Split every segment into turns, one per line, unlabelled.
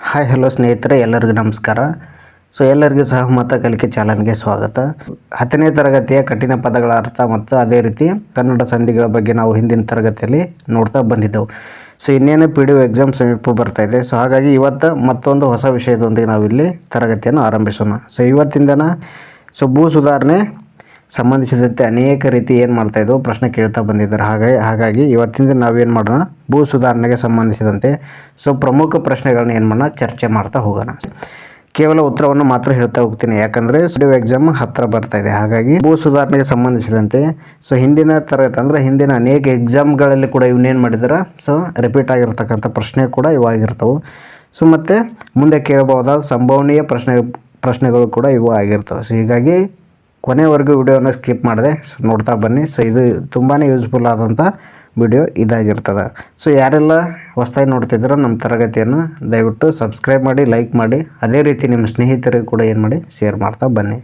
Hi hello ಸ್ನೇಹಿತರೆ, ಎಲ್ಲರಿಗೂ ನಮಸ್ಕಾರ. ಸೊ, ಎಲ್ಲರಿಗೂ ಸಹಮತ ಕಲಿಕೆ ಚಾನಲ್ಗೆ ಸ್ವಾಗತ. ಹತ್ತನೇ ತರಗತಿಯ ಕಠಿಣ ಪದಗಳ ಅರ್ಥ ಮತ್ತು ಅದೇ ರೀತಿ ಕನ್ನಡ ಸಂಧಿಗಳ ಬಗ್ಗೆ ನಾವು ಹಿಂದಿನ ತರಗತಿಯಲ್ಲಿ ನೋಡ್ತಾ ಬಂದಿದ್ದೆವು. ಸೊ, ಇನ್ನೇನು ಪಿ ಡಿ ಒ ಎಕ್ಸಾಮ್ ಸಮೀಪ ಬರ್ತಾ ಇದೆ. ಸೊ, ಹಾಗಾಗಿ ಇವತ್ತು ಮತ್ತೊಂದು ಹೊಸ ವಿಷಯದೊಂದಿಗೆ ನಾವಿಲ್ಲಿ ತರಗತಿಯನ್ನು ಆರಂಭಿಸೋಣ. ಸೊ ಇವತ್ತಿಂದನ ಸೊ, ಭೂ ಸುಧಾರಣೆ ಸಂಬಂಧಿಸಿದಂತೆ ಅನೇಕ ರೀತಿ ಏನು ಮಾಡ್ತಾ ಇದ್ದವು ಪ್ರಶ್ನೆ ಕೇಳ್ತಾ ಬಂದಿದ್ದಾರೆ. ಹಾಗಾಗಿ ಹಾಗಾಗಿ ಇವತ್ತಿಂದ ನಾವೇನು ಮಾಡೋಣ? ಭೂ ಸುಧಾರಣೆಗೆ ಸಂಬಂಧಿಸಿದಂತೆ ಸೊ, ಪ್ರಮುಖ ಪ್ರಶ್ನೆಗಳನ್ನ ಏನು ಮಾಡೋಣ? ಚರ್ಚೆ ಮಾಡ್ತಾ ಹೋಗೋಣ. ಕೇವಲ ಉತ್ತರವನ್ನು ಮಾತ್ರ ಹೇಳ್ತಾ ಹೋಗ್ತೀನಿ. ಯಾಕಂದರೆ ಸ್ಟುಡಿಯೋ ಎಕ್ಸಾಮ್ ಹತ್ತಿರ ಬರ್ತಾ ಇದೆ. ಹಾಗಾಗಿ ಭೂ ಸುಧಾರಣೆಗೆ ಸಂಬಂಧಿಸಿದಂತೆ, ಸೊ, ಹಿಂದಿನ ತರಗತಿ, ಅಂದರೆ ಹಿಂದಿನ ಅನೇಕ ಎಕ್ಸಾಮ್ಗಳಲ್ಲಿ ಕೂಡ ಇವನ್ನೇನು ಮಾಡಿದಾರೆ? ಸೊ, ರಿಪೀಟ್ ಆಗಿರ್ತಕ್ಕಂಥ ಪ್ರಶ್ನೆ ಕೂಡ ಇವಾಗಿರ್ತವೆ ಸೊ, ಮತ್ತು ಮುಂದೆ ಕೇಳಬಹುದಾದ ಸಂಭವನೀಯ ಪ್ರಶ್ನೆ, ಪ್ರಶ್ನೆಗಳು ಕೂಡ ಇವು ಆಗಿರ್ತವೆ. ಸೊ, ಹೀಗಾಗಿ ಕೊನೆವರೆಗೂ ವಿಡಿಯೋನ ಸ್ಕಿಪ್ ಮಾಡಿದೆ ಸೊ ನೋಡ್ತಾ ಬನ್ನಿ. ಸೊ ಇದು ತುಂಬಾ ಯೂಸ್ಫುಲ್ ಆದಂಥ ವಿಡಿಯೋ ಇದಾಗಿರ್ತದೆ. ಸೊ ಯಾರೆಲ್ಲ ಹೊಸ್ದಾಗಿ ನೋಡ್ತಿದ್ದೀರೋ ನಮ್ಮ ತರಗತಿಯನ್ನು ದಯವಿಟ್ಟು ಸಬ್ಸ್ಕ್ರೈಬ್ ಮಾಡಿ ಲೈಕ್ ಮಾಡಿ. ಅದೇ ರೀತಿ ನಿಮ್ಮ ಸ್ನೇಹಿತರಿಗೂ ಕೂಡ ಏನು ಮಾಡಿ ಶೇರ್ ಮಾಡ್ತಾ ಬನ್ನಿ.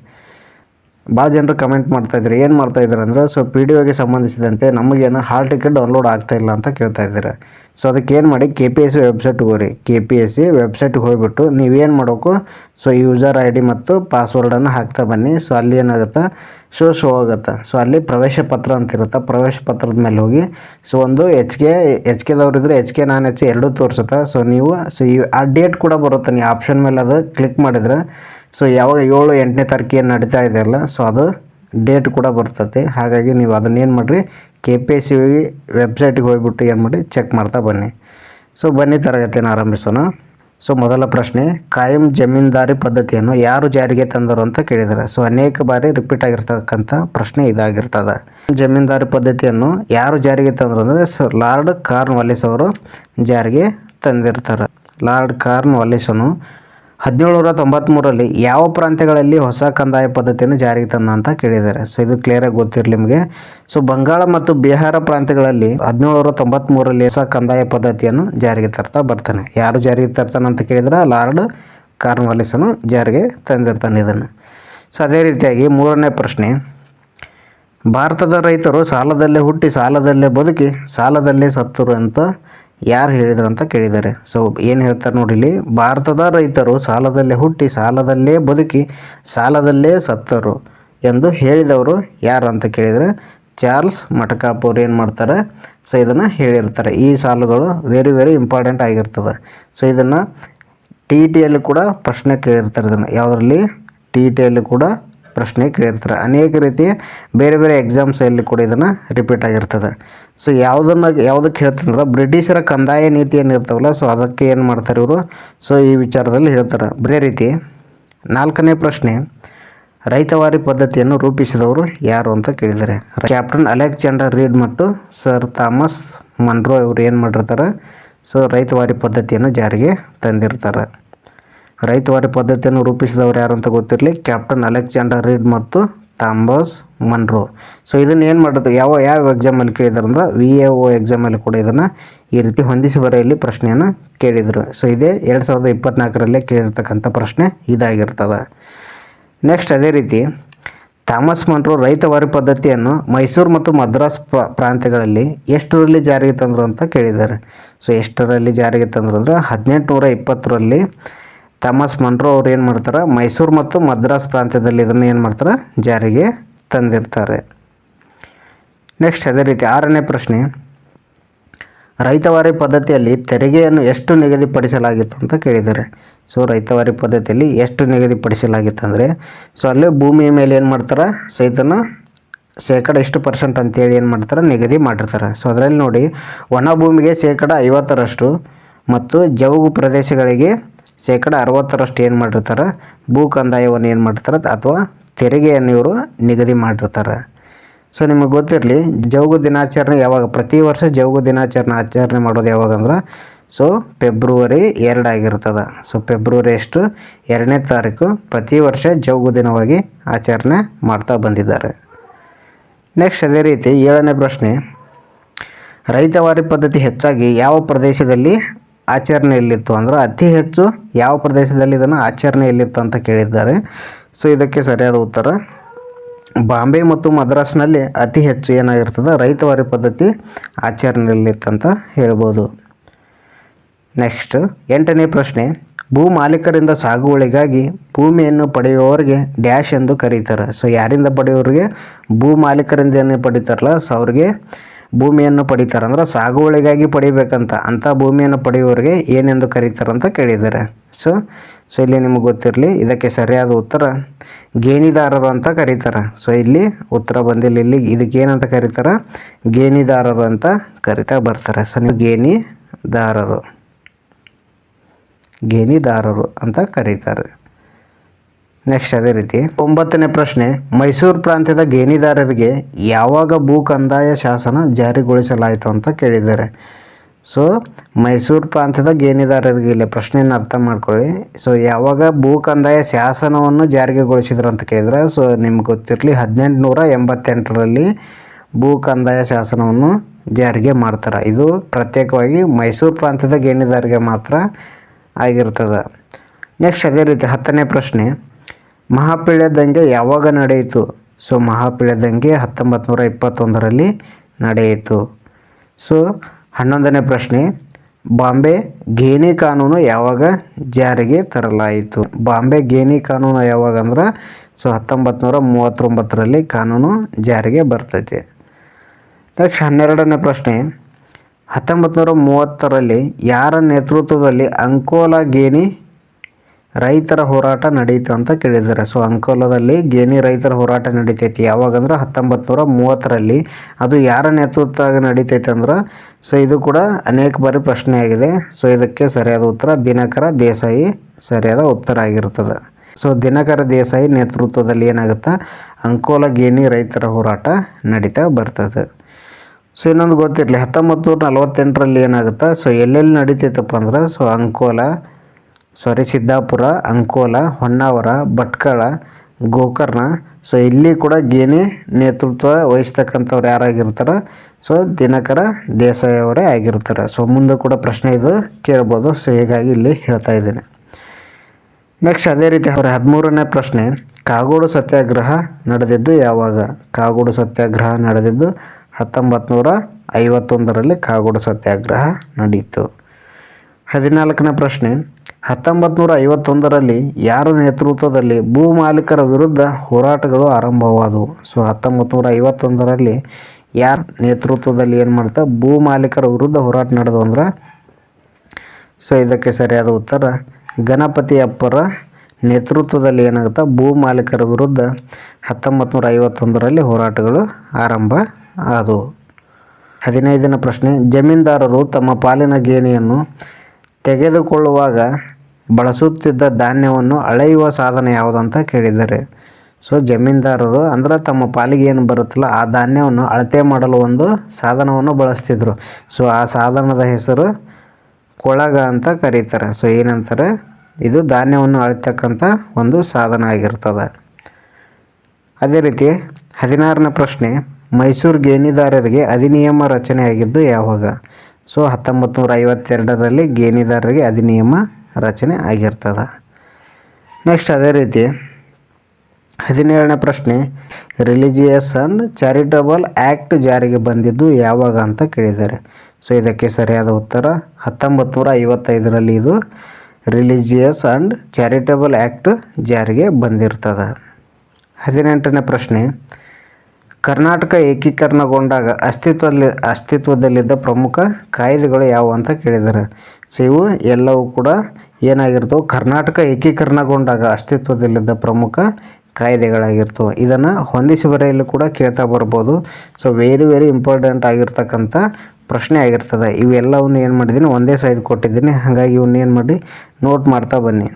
ಭಾಳ ಜನರು ಕಮೆಂಟ್ ಮಾಡ್ತಾ ಇದ್ದಾರೆ. ಏನು ಮಾಡ್ತಾ ಇದ್ದಾರೆ ಅಂದರೆ ಸೊ ಪಿ ಡಿ ಒಗೆ ಸಂಬಂಧಿಸಿದಂತೆ ನಮಗೇನು ಹಾಲ್ ಟಿಕೆಟ್ ಡೌನ್ಲೋಡ್ ಆಗ್ತಾಯಿಲ್ಲ ಅಂತ ಕೇಳ್ತಾ ಇದ್ದಾರೆ. ಸೊ ಅದಕ್ಕೆ ಏನು ಮಾಡಿ ಕೆ ಪಿ ಎಸ್ ಸಿ ವೆಬ್ಸೈಟ್ಗೆ ಹೋಗ್ರಿ. ಕೆ ಪಿ ಎಸ್ ಸಿ ವೆಬ್ಸೈಟ್ಗೆ ಹೋಗ್ಬಿಟ್ಟು ನೀವೇನು ಮಾಡಬೇಕು ಸೊ ಯೂಸರ್ ಐ ಡಿ ಮತ್ತು ಪಾಸ್ವರ್ಡನ್ನು ಹಾಕ್ತಾ ಬನ್ನಿ. ಸೊ ಅಲ್ಲಿ ಏನಾಗುತ್ತೆ ಶೋ ಶೋ ಆಗುತ್ತೆ. ಸೊ ಅಲ್ಲಿ ಪ್ರವೇಶ ಪತ್ರ ಅಂತ ಇರುತ್ತೆ. ಪ್ರವೇಶ ಪತ್ರದ ಮೇಲೆ ಹೋಗಿ ಸೊ ಒಂದು ಎಚ್ ಕೆ ಎಚ್ ಕೆದವ್ರು ಇದ್ದರೆ ಎಚ್ ಕೆ ನಾನ್ ಎಚ್ ಎರಡೂ ತೋರಿಸುತ್ತೆ. ಸೊ ನೀವು ಸೊ ಈ, ಆ ಡೇಟ್ ಕೂಡ ಬರುತ್ತೆ. ನೀವು ಆಪ್ಷನ್ ಮೇಲೆ ಅದು ಕ್ಲಿಕ್ ಮಾಡಿದರೆ ಸೊ ಯಾವಾಗ ಏಳು ಎಂಟನೇ ತಾರೀಕು ಏನು ನಡೀತಾ ಇದೆಯಲ್ಲ ಸೊ ಅದು ಡೇಟ್ ಕೂಡ ಬರ್ತದೆ. ಹಾಗಾಗಿ ನೀವು ಅದನ್ನೇನು ಮಾಡಿರಿ ಕೆ ಪಿ ಎಸ್ ಸಿ ವೆಬ್ಸೈಟಿಗೆ ಹೋಗ್ಬಿಟ್ಟು ಏನು ಮಾಡಿ ಚೆಕ್ ಮಾಡ್ತಾ ಬನ್ನಿ. ಸೊ ಬನ್ನಿ ತರಗತಿಯನ್ನು ಆರಂಭಿಸೋಣ. ಸೊ ಮೊದಲ ಪ್ರಶ್ನೆ, ಕಾಯಂ ಜಮೀನ್ದಾರಿ ಪದ್ಧತಿಯನ್ನು ಯಾರು ಜಾರಿಗೆ ತಂದರು ಅಂತ ಕೇಳಿದ್ದಾರೆ ಸೊ ಅನೇಕ ಬಾರಿ ರಿಪೀಟ್ ಆಗಿರ್ತಕ್ಕಂಥ ಪ್ರಶ್ನೆ ಇದಾಗಿರ್ತದೆ. ಜಮೀನ್ದಾರಿ ಪದ್ಧತಿಯನ್ನು ಯಾರು ಜಾರಿಗೆ ತಂದರು ಅಂದರೆ ಸೊ ಲಾರ್ಡ್ ಕಾರ್ನ್ ವಾಲಿಸ್ ಅವರು ಜಾರಿಗೆ ತಂದಿರ್ತಾರೆ. ಲಾರ್ಡ್ ಕಾರ್ನ್ ವಾಲಿಸನು ಹದಿನೇಳುನೂರ ತೊಂಬತ್ತ್ಮೂರರಲ್ಲಿ ಯಾವ ಪ್ರಾಂತ್ಯಗಳಲ್ಲಿ ಹೊಸ ಕಂದಾಯ ಪದ್ಧತಿಯನ್ನು ಜಾರಿಗೆ ತಂದ ಅಂತ ಕೇಳಿದ್ದಾರೆ. ಸೊ ಇದು ಕ್ಲಿಯರಾಗಿ ಗೊತ್ತಿರಲಿ ನಿಮಗೆ. ಸೊ ಬಂಗಾಳ ಮತ್ತು ಬಿಹಾರ ಪ್ರಾಂತ್ಯಗಳಲ್ಲಿ ಹದಿನೇಳುನೂರ ತೊಂಬತ್ತ್ಮೂರರಲ್ಲಿ ಹೊಸ ಕಂದಾಯ ಪದ್ಧತಿಯನ್ನು ಜಾರಿಗೆ ತರ್ತಾ ಬರ್ತಾನೆ. ಯಾರು ಜಾರಿಗೆ ತರ್ತಾನೆ ಅಂತ ಕೇಳಿದ್ರೆ? ಲಾರ್ಡ್ ಕಾರ್ನ್ವಾಲಿಸನು ಜಾರಿಗೆ ತಂದಿರ್ತಾನೆ ಇದನ್ನು. ಸೊ ಅದೇ ರೀತಿಯಾಗಿ ಮೂರನೇ ಪ್ರಶ್ನೆ. ಭಾರತದ ರೈತರು ಸಾಲದಲ್ಲೇ ಹುಟ್ಟಿ ಸಾಲದಲ್ಲೇ ಬದುಕಿ ಸಾಲದಲ್ಲೇ ಸತ್ತರು ಅಂತ ಯಾರು ಹೇಳಿದರು ಅಂತ ಕೇಳಿದ್ದಾರೆ. ಸೊ ಏನು ಹೇಳ್ತಾರೆ ನೋಡಿ ಇಲ್ಲಿ, ಭಾರತದ ರೈತರು ಸಾಲದಲ್ಲೇ ಹುಟ್ಟಿ, ಸಾಲದಲ್ಲೇ ಬದುಕಿ, ಸಾಲದಲ್ಲೇ ಸತ್ತರು ಎಂದು ಹೇಳಿದವರು ಯಾರು ಅಂತ ಕೇಳಿದರೆ ಚಾರ್ಲ್ಸ್ ಮಟಕಾಪ್ ಅವ್ರು ಏನು ಮಾಡ್ತಾರೆ? ಸೊ ಇದನ್ನು ಹೇಳಿರ್ತಾರೆ. ಈ ಸಾಲುಗಳು ವೆರಿ ವೆರಿ ಇಂಪಾರ್ಟೆಂಟ್ ಆಗಿರ್ತದೆ. ಸೊ ಇದನ್ನು ಟಿ ಟಿಯಲ್ಲಿ ಕೂಡ ಪ್ರಶ್ನೆ ಕೇಳಿರ್ತಾರೆ ಇದನ್ನು. ಯಾವುದರಲ್ಲಿ? ಟಿ ಟಿಯಲ್ಲಿ ಕೂಡ ಪ್ರಶ್ನೆ ಕೇಳಿರ್ತಾರೆ ಅನೇಕ ರೀತಿಯ ಬೇರೆ ಬೇರೆ ಎಕ್ಸಾಮ್ಸಲ್ಲಿ ಕೂಡ ಇದನ್ನು ರಿಪೀಟ್ ಆಗಿರ್ತದೆ. ಸೊ ಯಾವುದನ್ನು ಯಾವುದಕ್ಕೆ ಹೇಳ್ತಂದ್ರೆ ಬ್ರಿಟಿಷರ ಕಂದಾಯ ನೀತಿ ಏನಿರ್ತಾವಲ್ಲ ಸೊ ಅದಕ್ಕೆ ಏನು ಮಾಡ್ತಾರೆ ಇವರು? ಸೊ ಈ ವಿಚಾರದಲ್ಲಿ ಹೇಳ್ತಾರೆ. ಬೇರೆ ರೀತಿ ನಾಲ್ಕನೇ ಪ್ರಶ್ನೆ, ರೈತವಾರಿ ಪದ್ಧತಿಯನ್ನು ರೂಪಿಸಿದವರು ಯಾರು ಅಂತ ಕೇಳಿದ್ದಾರೆ ಕ್ಯಾಪ್ಟನ್ ಅಲೆಕ್ಸಾಂಡರ್ ರೀಡ್ ಮತ್ತು ಸರ್ ಥಾಮಸ್ ಮನ್ರೋ ಇವರು ಏನು ಮಾಡಿರ್ತಾರೆ? ಸೊ ರೈತವಾರಿ ಪದ್ಧತಿಯನ್ನು ಜಾರಿಗೆ ತಂದಿರ್ತಾರೆ. ರೈತವಾರಿ ಪದ್ಧತಿಯನ್ನು ರೂಪಿಸಿದವರು ಯಾರು ಅಂತ ಗೊತ್ತಿರಲಿ, ಕ್ಯಾಪ್ಟನ್ ಅಲೆಕ್ಸಾಂಡರ್ ರೀಡ್ ಮತ್ತು ಥಾಮಸ್ ಮನ್ರೋ. ಸೊ ಇದನ್ನು ಏನು ಮಾಡೋದು ಯಾವ ಯಾವ ಎಕ್ಸಾಮಲ್ಲಿ ಕೇಳಿದ್ರು ಅಂದ್ರೆ ವಿ ಎ ಒ ಎಕ್ಸಾಮಲ್ಲಿ ಕೂಡ ಇದನ್ನು ಈ ರೀತಿ ಹೊಂದಿಸಿ ಬರೆಯಲ್ಲಿ ಪ್ರಶ್ನೆಯನ್ನು ಕೇಳಿದರು. ಸೊ ಇದೇ ಎರಡು ಸಾವಿರದ ಇಪ್ಪತ್ನಾಲ್ಕರಲ್ಲಿ ಕೇಳಿರ್ತಕ್ಕಂಥ ಪ್ರಶ್ನೆ ಇದಾಗಿರ್ತದೆ. ನೆಕ್ಸ್ಟ್ ಅದೇ ರೀತಿ ಥಾಮಸ್ ಮನ್ರೋ ರೈತವಾರಿ ಪದ್ಧತಿಯನ್ನು ಮೈಸೂರು ಮತ್ತು ಮದ್ರಾಸ್ ಪ್ರ- ಪ್ರಾಂತ್ಯಗಳಲ್ಲಿ ಎಷ್ಟರಲ್ಲಿ ಜಾರಿಗೆ ತಂದರು ಅಂತ ಕೇಳಿದ್ದಾರೆ. ಸೊ ಎಷ್ಟರಲ್ಲಿ ಜಾರಿಗೆ ತಂದರು ಅಂದರೆ, ಹದಿನೆಂಟುನೂರ ಇಪ್ಪತ್ತರಲ್ಲಿ ಥಾಮಸ್ ಮನ್ರೋ ಅವ್ರು ಏನು ಮಾಡ್ತಾರೆ? ಮೈಸೂರು ಮತ್ತು ಮದ್ರಾಸ್ ಪ್ರಾಂತ್ಯದಲ್ಲಿ ಇದನ್ನು ಏನು ಮಾಡ್ತಾರೆ? ಜಾರಿಗೆ ತಂದಿರ್ತಾರೆ. ನೆಕ್ಸ್ಟ್ ಅದೇ ರೀತಿ ಆರನೇ ಪ್ರಶ್ನೆ. ರೈತವಾರಿ ಪದ್ಧತಿಯಲ್ಲಿ ತೆರಿಗೆಯನ್ನು ಎಷ್ಟು ನಿಗದಿಪಡಿಸಲಾಗಿತ್ತು ಅಂತ ಕೇಳಿದ್ದಾರೆ. ಸೊ ರೈತವಾರಿ ಪದ್ಧತಿಯಲ್ಲಿ ಎಷ್ಟು ನಿಗದಿಪಡಿಸಲಾಗಿತ್ತು ಅಂದರೆ ಸೊ ಅಲ್ಲೇ ಭೂಮಿಯ ಮೇಲೆ ಏನು ಮಾಡ್ತಾರೆ? ಸೊ ಇದನ್ನು ಶೇಕಡ ಎಷ್ಟು ಪರ್ಸೆಂಟ್ ಅಂತೇಳಿ ಏನು ಮಾಡ್ತಾರೆ? ನಿಗದಿ ಮಾಡಿರ್ತಾರೆ. ಸೊ ಅದರಲ್ಲಿ ನೋಡಿ, ಒಣ ಭೂಮಿಗೆ ಶೇಕಡ ಐವತ್ತರಷ್ಟು ಮತ್ತು ಜವುಗು ಪ್ರದೇಶಗಳಿಗೆ ಶೇಕಡ ಅರವತ್ತರಷ್ಟು ಏನು ಮಾಡಿರ್ತಾರೆ? ಭೂ ಕಂದಾಯವನ್ನು ಏನು ಮಾಡಿರ್ತಾರೆ? ಅಥವಾ ತೆರಿಗೆಯನ್ನು ಇವರು ನಿಗದಿ ಮಾಡಿರ್ತಾರೆ. ಸೊ ನಿಮಗೆ ಗೊತ್ತಿರಲಿ, ಜೌಗು ದಿನಾಚರಣೆ ಯಾವಾಗ, ಪ್ರತಿ ವರ್ಷ ಜೌಗು ದಿನಾಚರಣೆ ಆಚರಣೆ ಮಾಡೋದು ಯಾವಾಗ ಅಂದ್ರೆ ಸೊ ಫೆಬ್ರವರಿ ಎರಡು ಆಗಿರ್ತದೆ. ಸೊ ಫೆಬ್ರವರಿ ಎಷ್ಟು? ಎರಡನೇ ತಾರೀಕು ಪ್ರತಿ ವರ್ಷ ಜೌಗು ದಿನವಾಗಿ ಆಚರಣೆ ಮಾಡ್ತಾ ಬಂದಿದ್ದಾರೆ. ನೆಕ್ಸ್ಟ್ ಅದೇ ರೀತಿ ಏಳನೇ ಪ್ರಶ್ನೆ. ರೈತವಾರಿ ಪದ್ಧತಿ ಹೆಚ್ಚಾಗಿ ಯಾವ ಪ್ರದೇಶದಲ್ಲಿ ಆಚರಣೆಯಲ್ಲಿತ್ತು ಅಂದ್ರೆ ಅತಿ ಹೆಚ್ಚು ಯಾವ ಪ್ರದೇಶದಲ್ಲಿ ಇದನ್ನು ಆಚರಣೆಯಲ್ಲಿತ್ತು ಅಂತ ಕೇಳಿದ್ದಾರೆ. ಸೊ ಇದಕ್ಕೆ ಸರಿಯಾದ ಉತ್ತರ, ಬಾಂಬೆ ಮತ್ತು ಮದ್ರಾಸ್ನಲ್ಲಿ ಅತಿ ಹೆಚ್ಚು ಏನಾಗಿರ್ತದೆ? ರೈತವಾರಿ ಪದ್ಧತಿ ಆಚರಣೆಯಲ್ಲಿತ್ತಂತ ಹೇಳ್ಬೋದು. ನೆಕ್ಸ್ಟ್ ಎಂಟನೇ ಪ್ರಶ್ನೆ, ಭೂ ಮಾಲೀಕರಿಂದ ಸಾಗುವಳಿಗಾಗಿ ಭೂಮಿಯನ್ನು ಪಡೆಯುವವರಿಗೆ ಡ್ಯಾಶ್ ಎಂದು ಕರೀತಾರೆ. ಸೊ ಯಾರಿಂದ ಪಡೆಯುವವರಿಗೆ? ಭೂ ಮಾಲೀಕರಿಂದ ಏನು ಪಡಿತಾರಲ್ಲ? ಸೊ ಅವ್ರಿಗೆ ಭೂಮಿಯನ್ನು ಪಡಿತಾರೆ. ಅಂದ್ರೆ ಸಾಗುವಳಿಗಾಗಿ ಪಡಿಬೇಕಂತ ಅಂಥ ಭೂಮಿಯನ್ನು ಪಡೆಯುವವರಿಗೆ ಏನೆಂದು ಕರೀತಾರೆ ಅಂತ ಕೇಳಿದ್ದಾರೆ. ಸೊ ಸೊ ಇಲ್ಲಿ ನಿಮಗೆ ಗೊತ್ತಿರಲಿ, ಇದಕ್ಕೆ ಸರಿಯಾದ ಉತ್ತರ ಗೇಣಿದಾರರು ಅಂತ ಕರೀತಾರೆ. ಸೊ ಇಲ್ಲಿ ಉತ್ತರ ಬಂದಿಲ್ಲ. ಇಲ್ಲಿ ಇದಕ್ಕೆ ಏನಂತ ಕರೀತಾರೆ? ಗೇಣಿದಾರರು ಅಂತ ಕರಿತಾ ಬರ್ತಾರೆ. ಸೊ ನೀವು ಗೇಣಿದಾರರು. ಗೇಣಿದಾರರು ಅಂತ ಕರೀತಾರೆ. ನೆಕ್ಸ್ಟ್ ಅದೇ ರೀತಿ. ಒಂಬತ್ತನೇ ಪ್ರಶ್ನೆ, ಮೈಸೂರು ಪ್ರಾಂತ್ಯದ ಗೇಣಿದಾರರಿಗೆ ಯಾವಾಗ ಭೂ ಕಂದಾಯ ಶಾಸನ ಜಾರಿಗೊಳಿಸಲಾಯಿತು ಅಂತ ಕೇಳಿದ್ದಾರೆ. ಸೊ ಮೈಸೂರು ಪ್ರಾಂತ್ಯದ ಗೇಣಿದಾರರಿಗೆ ಇಲ್ಲಿ ಪ್ರಶ್ನೆಯನ್ನು ಅರ್ಥ ಮಾಡ್ಕೊಳ್ಳಿ. ಸೊ ಯಾವಾಗ ಭೂ ಕಂದಾಯ ಶಾಸನವನ್ನು ಜಾರಿಗೆಗೊಳಿಸಿದ್ರು ಅಂತ ಕೇಳಿದ್ರೆ ಸೊ ನಿಮ್ಗೆ ಗೊತ್ತಿರಲಿ ಹದಿನೆಂಟು ನೂರ ಎಂಬತ್ತೆಂಟರಲ್ಲಿ ಭೂ ಕಂದಾಯ ಶಾಸನವನ್ನು ಜಾರಿಗೆ ಮಾಡ್ತಾರೆ. ಇದು ಪ್ರತ್ಯೇಕವಾಗಿ ಮೈಸೂರು ಪ್ರಾಂತ್ಯದ ಗೇಣಿದಾರರಿಗೆ ಮಾತ್ರ ಆಗಿರ್ತದೆ. ನೆಕ್ಸ್ಟ್ ಅದೇ ರೀತಿ ಹತ್ತನೇ ಪ್ರಶ್ನೆ ಮಹಾಪಿಳ್ಯ ದಂಗೆ ಯಾವಾಗ ನಡೆಯಿತು? ಸೊ ಮಹಾಪಿಳ್ಯ ದಂಗೆ ಹತ್ತೊಂಬತ್ತು ನೂರ ಇಪ್ಪತ್ತೊಂದರಲ್ಲಿ ನಡೆಯಿತು. ಸೊ, ಹನ್ನೊಂದನೇ ಪ್ರಶ್ನೆ. ಬಾಂಬೆ ಗೇಣಿ ಕಾನೂನು ಯಾವಾಗ ಜಾರಿಗೆ ತರಲಾಯಿತು? ಬಾಂಬೆ ಗೇಣಿ ಕಾನೂನು ಯಾವಾಗ ಅಂದ್ರೆ, ಸೊ ಹತ್ತೊಂಬತ್ತು ನೂರ ಮೂವತ್ತೊಂಬತ್ತರಲ್ಲಿ ಕಾನೂನು ಜಾರಿಗೆ ಬರ್ತೈತೆ. ನೆಕ್ಸ್ಟ್ ಹನ್ನೆರಡನೇ ಪ್ರಶ್ನೆ. ಹತ್ತೊಂಬತ್ತು ನೂರ ಮೂವತ್ತರಲ್ಲಿ ಯಾರ ನೇತೃತ್ವದಲ್ಲಿ ಅಂಕೋಲಾ ಗೇಣಿ ರೈತರ ಹೋರಾಟ ನಡೆಯಿತು ಅಂತ ಕೇಳಿದ್ದಾರೆ. ಸೊ, ಅಂಕೋಲದಲ್ಲಿ ಗೇಣಿ ರೈತರ ಹೋರಾಟ ನಡೀತೈತಿ. ಯಾವಾಗಂದ್ರೆ ಹತ್ತೊಂಬತ್ತು ನೂರ ಮೂವತ್ತರಲ್ಲಿ ಅದು ಯಾರ ನೇತೃತ್ವ ನಡೀತೈತೆ ಅಂದ್ರೆ, ಸೊ, ಇದು ಕೂಡ ಅನೇಕ ಬಾರಿ ಪ್ರಶ್ನೆ ಆಗಿದೆ ಸೊ, ಇದಕ್ಕೆ ಸರಿಯಾದ ಉತ್ತರ ದಿನಕರ ದೇಸಾಯಿ ಸರಿಯಾದ ಉತ್ತರ ಆಗಿರ್ತದೆ ಸೊ, ದಿನಕರ ದೇಸಾಯಿ ನೇತೃತ್ವದಲ್ಲಿ ಏನಾಗುತ್ತೆ? ಅಂಕೋಲ ಗೇಣಿ ರೈತರ ಹೋರಾಟ ನಡೀತಾ ಬರ್ತದೆ. ಸೊ, ಇನ್ನೊಂದು ಗೊತ್ತಿರಲಿ ಹತ್ತೊಂಬತ್ತು ನೂರ ನಲವತ್ತೆಂಟರಲ್ಲಿ ಏನಾಗುತ್ತೆ? ಸೊ, ಎಲ್ಲೆಲ್ಲಿ ನಡೀತೈತಪ್ಪ ಅಂದ್ರೆ, so, Ankola sorry Siddapur Ankola, Honnavar, Bhatkal, Gokarna. So ಇಲ್ಲಿ ಕೂಡ ಗೇಣಿ ನೇತೃತ್ವ ವಹಿಸ್ತಕ್ಕಂಥವ್ರು ಯಾರಾಗಿರ್ತಾರೆ? ಸೊ ದಿನಕರ ದೇಸಾಯಿ ಅವರೇ ಆಗಿರ್ತಾರೆ. ಸೊ ಮುಂದೆ ಕೂಡ ಪ್ರಶ್ನೆ ಇದು ಕೇಳ್ಬೋದು. ಸೊ ಹೀಗಾಗಿ ಇಲ್ಲಿ ಹೇಳ್ತಾ ಇದ್ದೀನಿ. ನೆಕ್ಸ್ಟ್ ಅದೇ ರೀತಿ ಅವರ ಹದಿಮೂರನೇ ಪ್ರಶ್ನೆ. ಕಾಗೋಡು ಸತ್ಯಾಗ್ರಹ ನಡೆದಿದ್ದು ಯಾವಾಗ? ಕಾಗೋಡು ಸತ್ಯಾಗ್ರಹ ನಡೆದಿದ್ದು ಹತ್ತೊಂಬತ್ತು ನೂರ ಐವತ್ತೊಂದರಲ್ಲಿ ಕಾಗೋಡು ಸತ್ಯಾಗ್ರಹ ನಡೆಯಿತು ಹದಿನಾಲ್ಕನೇ ಪ್ರಶ್ನೆ. ಹತ್ತೊಂಬತ್ತು ನೂರ ಐವತ್ತೊಂದರಲ್ಲಿ ಯಾರ ನೇತೃತ್ವದಲ್ಲಿ ಭೂ ಮಾಲೀಕರ ವಿರುದ್ಧ ಹೋರಾಟಗಳು ಆರಂಭವಾದವು. ಸೊ ಹತ್ತೊಂಬತ್ತು ನೂರ ಐವತ್ತೊಂದರಲ್ಲಿ ಯಾರ ನೇತೃತ್ವದಲ್ಲಿ ಏನು ಮಾಡ್ತಾ, ಭೂ ಮಾಲೀಕರ ವಿರುದ್ಧ ಹೋರಾಟ ನಡೆದು ಅಂದ್ರೆ? ಸೊ, ಇದಕ್ಕೆ ಸರಿಯಾದ ಉತ್ತರ ಗಣಪತಿ ಅಪ್ಪರ ನೇತೃತ್ವದಲ್ಲಿ ಏನಾಗುತ್ತೆ, ಭೂ ಮಾಲೀಕರ ವಿರುದ್ಧ ಹತ್ತೊಂಬತ್ತು ನೂರ ಐವತ್ತೊಂದರಲ್ಲಿ ಹೋರಾಟಗಳು ಆರಂಭ ಆದವು. ಹದಿನೈದನೇ ಪ್ರಶ್ನೆ, ಜಮೀನ್ದಾರರು ತಮ್ಮ ಪಾಲಿನ ಗೇಣಿಯನ್ನು ತೆಗೆದುಕೊಳ್ಳುವಾಗ ಬಳಸುತ್ತಿದ್ದ ಧಾನ್ಯವನ್ನು ಅಳೆಯುವ ಸಾಧನ ಯಾವುದಂತ ಕೇಳಿದ್ದಾರೆ ಸೊ ಜಮೀನ್ದಾರರು ಅಂದ್ರೆ ತಮ್ಮ ಪಾಲಿಗೆ ಏನು ಬರುತ್ತಲ್ಲ ಆ ಧಾನ್ಯವನ್ನು ಅಳತೆ ಮಾಡಲು ಒಂದು ಸಾಧನವನ್ನು ಬಳಸ್ತಿದ್ರು. ಸೊ ಆ ಸಾಧನದ ಹೆಸರು ಕೊಳಗ ಅಂತ ಕರೀತಾರೆ. ಸೊ ಏನಂತಾರೆ? ಇದು ಧಾನ್ಯವನ್ನು ಅಳಿತಕ್ಕಂಥ ಒಂದು ಸಾಧನ ಆಗಿರ್ತದೆ. ಅದೇ ರೀತಿ ಹದಿನಾರನೇ ಪ್ರಶ್ನೆ, ಮೈಸೂರು ಗೇಣಿದಾರರಿಗೆ ಅಧಿನಿಯಮ ರಚನೆಯಾಗಿದ್ದು ಯಾವಾಗ? ಸೊ ಹತ್ತೊಂಬತ್ತು ನೂರ ಐವತ್ತೆರಡರಲ್ಲಿ ಗೇಣಿದಾರರಿಗೆ ಅಧಿನಿಯಮ ರಚನೆ ಆಗಿರ್ತದೆ. ನೆಕ್ಸ್ಟ್ ಅದೇ ರೀತಿ ಹದಿನೇಳನೇ ಪ್ರಶ್ನೆ ರಿಲಿಜಿಯಸ್ ಆ್ಯಂಡ್ ಚಾರಿಟಬಲ್ ಆ್ಯಕ್ಟ್ ಜಾರಿಗೆ ಬಂದಿದ್ದು ಯಾವಾಗ ಅಂತ ಕೇಳಿದ್ದಾರೆ. ಸೊ ಇದಕ್ಕೆ ಸರಿಯಾದ ಉತ್ತರ ಹತ್ತೊಂಬತ್ತು ನೂರ ಐವತ್ತೈದರಲ್ಲಿ ಇದು ರಿಲಿಜಿಯಸ್ ಆ್ಯಂಡ್ ಚಾರಿಟಬಲ್ ಆ್ಯಕ್ಟ್ ಜಾರಿಗೆ ಬಂದಿರ್ತದೆ. ಹದಿನೆಂಟನೇ ಪ್ರಶ್ನೆ ಕರ್ನಾಟಕ ಏಕೀಕರಣಗೊಂಡಾಗ ಅಸ್ತಿತ್ವದಲ್ಲಿ, ಅಸ್ತಿತ್ವದಲ್ಲಿದ್ದ ಪ್ರಮುಖ ಕಾಯ್ದೆಗಳು ಯಾವುವು ಅಂತ ಕೇಳಿದ್ದಾರೆ ಸೊ ಇವು ಎಲ್ಲವೂ ಕೂಡ ಏನಾಗಿರ್ತವೆ? ಕರ್ನಾಟಕ ಏಕೀಕರಣಗೊಂಡಾಗ ಅಸ್ತಿತ್ವದಲ್ಲಿದ್ದ ಪ್ರಮುಖ ಕಾಯ್ದೆಗಳಾಗಿರ್ತವೆ ಇದನ್ನು ಹೊಂದಿಸಿ ಬರೆಯಲು ಕೂಡ ಕೇಳ್ತಾ ಬರ್ಬೋದು. ಸೊ ವೆರಿ ವೆರಿ ಇಂಪಾರ್ಟೆಂಟ್ ಆಗಿರ್ತಕ್ಕಂಥ ಪ್ರಶ್ನೆ ಆಗಿರ್ತದೆ. ಇವೆಲ್ಲವನ್ನು ಏನು ಮಾಡಿದ್ದೀನಿ? ಒಂದೇ ಸೈಡ್ ಕೊಟ್ಟಿದ್ದೀನಿ. ಹಾಗಾಗಿ ಇವನ್ನ ಏನು ಮಾಡಿ? ನೋಟ್ ಮಾಡ್ತಾ ಬನ್ನಿ.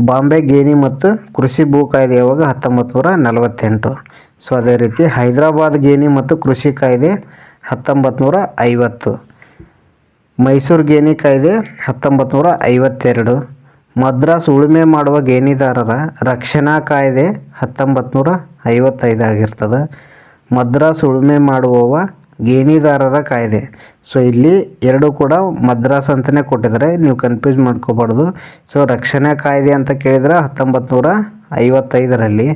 ಬಾಂಬೆ, ಗೇಣಿ ಮತ್ತು ಕೃಷಿ ಭೂ ಕಾಯ್ದೆ ಯಾವಾಗ ಹತ್ತೊಂಬತ್ತು ನೂರ ನಲವತ್ತೆಂಟು. ಸೊ ಅದೇ ರೀತಿ ಹೈದರಾಬಾದ್, ಗೇಣಿ ಮತ್ತು ಕೃಷಿ ಕಾಯ್ದೆ ಹತ್ತೊಂಬತ್ತು ನೂರ ಐವತ್ತು. ಮೈಸೂರು ಗೇಣಿ ಕಾಯ್ದೆ ಹತ್ತೊಂಬತ್ತು ನೂರ ಐವತ್ತೆರಡು. ಮದ್ರಾಸ್ ಉಳುಮೆ ಮಾಡುವ ಗೇಣಿದಾರರ ರಕ್ಷಣಾ ಕಾಯ್ದೆ ಹತ್ತೊಂಬತ್ತು ನೂರ ಐವತ್ತೈದು ಆಗಿರ್ತದೆ. ಮದ್ರಾಸ್ ಉಳುಮೆ ಮಾಡುವವ ಗೇಣಿದಾರರ ಕಾಯ್ದೆ. ಸೊ ಇಲ್ಲಿ ಎರಡು ಕೂಡ ಮದ್ರಾಸ್ ಅಂತಲೇ ಕೊಟ್ಟಿದ್ದಾರೆ. ನೀವು ಕನ್ಫ್ಯೂಸ್ ಮಾಡ್ಕೋಬಾರ್ದು. ಸೊ ರಕ್ಷಣಾ ಕಾಯ್ದೆ ಅಂತ ಕೇಳಿದರೆ ಹತ್ತೊಂಬತ್ತು ನೂರ ಐವತ್ತೈದರಲ್ಲಿ.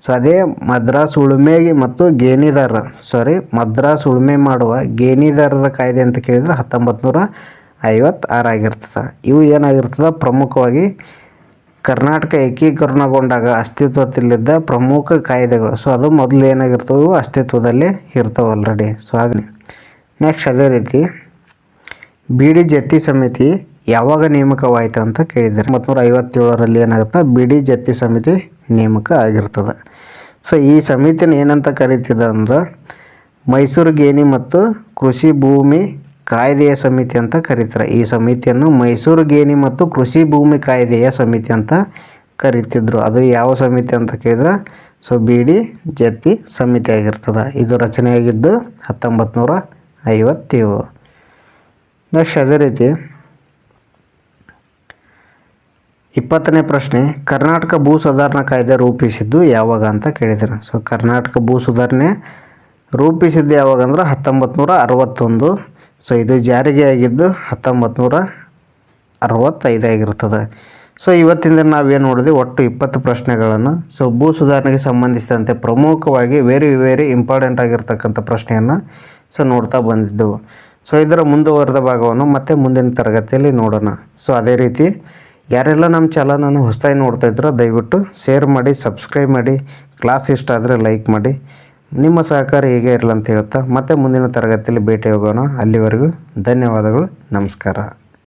ಸೊ ಅದೇ ಮದ್ರಾಸ್ ಉಳುಮೆ ಮತ್ತು ಗೇಣಿದಾರ ಸಾರಿ ಮದ್ರಾಸ್ ಉಳುಮೆ ಮಾಡುವ ಗೇಣಿದಾರರ ಕಾಯ್ದೆ ಅಂತ ಕೇಳಿದರೆ ಹತ್ತೊಂಬತ್ತು ನೂರ ಐವತ್ತಾರಾಗಿರ್ತದೆ. ಇವು ಏನಾಗಿರ್ತದೆ? ಪ್ರಮುಖವಾಗಿ ಕರ್ನಾಟಕ ಏಕೀಕರಣಗೊಂಡಾಗ ಅಸ್ತಿತ್ವದಲ್ಲಿದ್ದ ಪ್ರಮುಖ ಕಾಯ್ದೆಗಳು. ಸೊ ಅದು ಮೊದಲು ಏನಾಗಿರ್ತವೆ? ಅಸ್ತಿತ್ವದಲ್ಲಿ ಇರ್ತವೆ ಆಲ್ರೆಡಿ ಸೊ ಹಾಗೆ. ನೆಕ್ಸ್ಟ್ ಅದೇ ರೀತಿ ಬಿಡಿ ಜತ್ತಿ ಸಮಿತಿ ಯಾವಾಗ ನೇಮಕವಾಯಿತು ಅಂತ ಕೇಳಿದ್ದಾರೆ. ಹತ್ತೊಂಬತ್ತು ಐವತ್ತೇಳರಲ್ಲಿ ಏನಾಗುತ್ತೆ, ಬಿಡಿ ಜತ್ತಿ ಸಮಿತಿ ನೇಮಕ ಆಗಿರ್ತದೆ. ಸೊ ಈ ಸಮಿತಿನ ಏನಂತ ಕರಿತಿದೆ ಅಂದ್ರೆ ಮೈಸೂರು ಗೇಣಿ ಮತ್ತು ಕೃಷಿ ಭೂಮಿ ಕಾಯ್ದೆಯ ಸಮಿತಿ ಅಂತ ಕರೀತಾರೆ. ಈ ಸಮಿತಿಯನ್ನು ಮೈಸೂರು ಗೇಣಿ ಮತ್ತು ಕೃಷಿ ಭೂಮಿ ಕಾಯ್ದೆಯ ಸಮಿತಿ ಅಂತ ಕರೀತಿದ್ರು. ಅದು ಯಾವ ಸಮಿತಿ ಅಂತ ಕೇಳಿದ್ರೆ ಸೊ ಬಿಡಿ ಜತಿ ಸಮಿತಿ ಆಗಿರ್ತದೆ. ಇದು ರಚನೆಯಾಗಿದ್ದು ಹತ್ತೊಂಬತ್ತು ನೂರ ಐವತ್ತೇಳು. ನೆಕ್ಸ್ಟ್ ಅದೇ ರೀತಿ ಇಪ್ಪತ್ತನೇ ಪ್ರಶ್ನೆ, ಕರ್ನಾಟಕ ಭೂ ಸುಧಾರಣಾ ಕಾಯ್ದೆ ರೂಪಿಸಿದ್ದು ಯಾವಾಗ ಅಂತ ಕೇಳಿದರು. ಸೊ, ಕರ್ನಾಟಕ ಭೂ ಸುಧಾರಣೆ ರೂಪಿಸಿದ್ದು ಯಾವಾಗ ಅಂದ್ರೆ ಹತ್ತೊಂಬತ್ತು ನೂರ ಅರವತ್ತೊಂದು. ಸೊ ಇದು ಜಾರಿಗೆ ಆಗಿದ್ದು ಹತ್ತೊಂಬತ್ತು ನೂರ ಅರವತ್ತೈದಾಗಿರ್ತದೆ ಸೊ ಇವತ್ತಿಂದ ನಾವೇನು ನೋಡಿದ್ವಿ? ಒಟ್ಟು ಇಪ್ಪತ್ತು ಪ್ರಶ್ನೆಗಳನ್ನು. ಸೊ ಭೂ ಸುಧಾರಣೆಗೆ ಸಂಬಂಧಿಸಿದಂತೆ ಪ್ರಮುಖವಾಗಿ ವೆರಿ ವೆರಿ ಇಂಪಾರ್ಟೆಂಟ್ ಆಗಿರ್ತಕ್ಕಂಥ ಪ್ರಶ್ನೆಯನ್ನು ಸೊ ನೋಡ್ತಾ ಬಂದಿದ್ದೆವು ಸೊ ಇದರ ಮುಂದುವರೆದ ಭಾಗವನ್ನು ಮತ್ತೆ ಮುಂದಿನ ತರಗತಿಯಲ್ಲಿ ನೋಡೋಣ. ಸೊ ಅದೇ ರೀತಿ ಯಾರೆಲ್ಲ ನಮ್ಮ ಚಾನಲನ್ನು ಹೊಸದಾಗಿ ನೋಡ್ತಾ ಇದ್ರೋ, ದಯವಿಟ್ಟು ಶೇರ್ ಮಾಡಿ ಸಬ್ಸ್ಕ್ರೈಬ್ ಮಾಡಿ ಕ್ಲಾಸ್ ಇಷ್ಟ ಆದರೆ ಲೈಕ್ ಮಾಡಿ. ನಿಮ್ಮ ಸಹಕಾರ ಹೇಗೆ ಇರಲಿ ಅಂತ ಹೇಳ್ತಾ ಮತ್ತೆ ಮುಂದಿನ ತರಗತಿಯಲ್ಲಿ ಭೇಟಿ ಹೋಗೋಣ ಅಲ್ಲಿವರೆಗೂ ಧನ್ಯವಾದಗಳು. ನಮಸ್ಕಾರ.